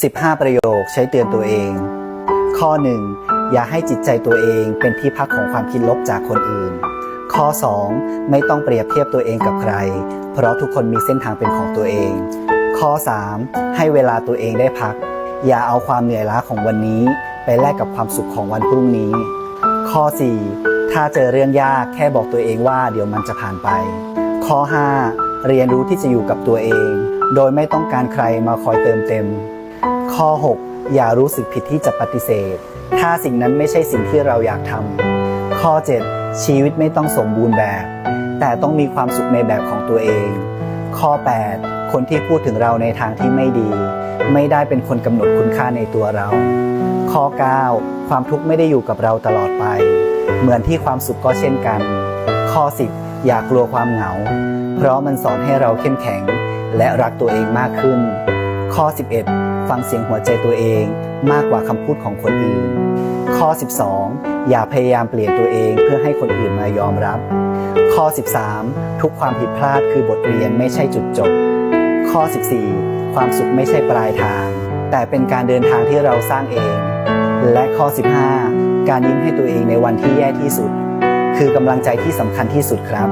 15 ประโยคใช้เตือนตัวเอง ข้อ 1. อย่าให้จิตใจตัวเองเป็นที่พักของความคิดลบจากคนอื่น ข้อ 2. ไม่ต้องเปรียบเทียบตัวเองกับใคร เพราะทุกคนมีเส้นทางเป็นของตัวเอง ข้อ 3. ให้เวลาตัวเองได้พัก อย่าเอาความเหนื่อยล้าของวันนี้ ไปแลกกับความสุขของวันพรุ่งนี้ ข้อ 4. ถ้าเจอเรื่องยากแค่บอกตัวเองว่าเดี๋ยวมันจะผ่านไป ข้อ 5. เรียนรู้ที่จะอยู่กับตัวเอง โดยไม่ต้องการใครมาคอยเติมเต็ม ข้อ 6. อย่ารู้สึกผิดที่จะปฏิเสธ ถ้าสิ่งนั้นไม่ใช่สิ่งที่เราอยากทำข้อ 7. ชีวิตไม่ต้องสมบูรณ์แบบ แต่ต้องมีความสุขในแบบของตัวเอง ข้อ 8. คนที่พูดถึงเราในทางที่ไม่ดี ไม่ได้เป็นคนกำหนดคุณค่าในตัวเรา ข้อ 9. ความทุกข์ไม่ได้อยู่กับเราตลอดไป เหมือนที่ความสุขก็เช่นกัน ข้อ 10 อย่ากลัวความเหงา เพราะมันสอนให้เราเข้มแข็ง และรักตัวเองมากขึ้น ข้อ 11 ฟังเสียงหัวใจตัวเองมากกว่าคำพูดของคนอื่น ข้อ 12 อย่าพยายามเปลี่ยนตัวเองเพื่อให้คนอื่นมายอมรับ ข้อ 13 ทุกความผิดพลาดคือบทเรียนไม่ใช่จุดจบ ข้อ 14 ความสุขไม่ใช่ปลายทาง แต่เป็นการเดินทางที่เราสร้างเอง และข้อ 15 การยิ้มให้ตัวเองในวันที่แย่ที่สุด คือกำลังใจที่สำคัญที่สุดครับ